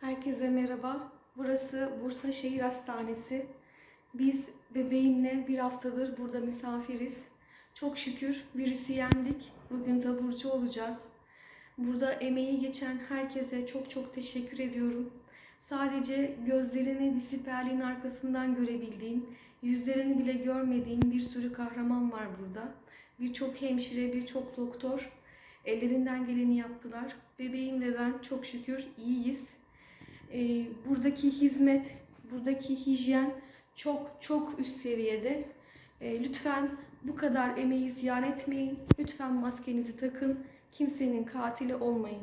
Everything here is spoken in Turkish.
Herkese merhaba. Burası Bursa Şehir Hastanesi. Biz bebeğimle bir haftadır burada misafiriz. Çok şükür virüsü yendik. Bugün taburcu olacağız. Burada emeği geçen herkese çok çok teşekkür ediyorum. Sadece gözlerini bir siperliğin arkasından görebildiğim, yüzlerini bile görmediğim bir sürü kahraman var burada. Birçok hemşire, birçok doktor ellerinden geleni yaptılar. Bebeğim ve ben çok şükür iyiyiz. Ee, buradaki hizmet, buradaki hijyen çok çok üst seviyede. Ee, lütfen bu kadar emeği ziyan etmeyin. Lütfen maskenizi takın. Kimsenin katili olmayın.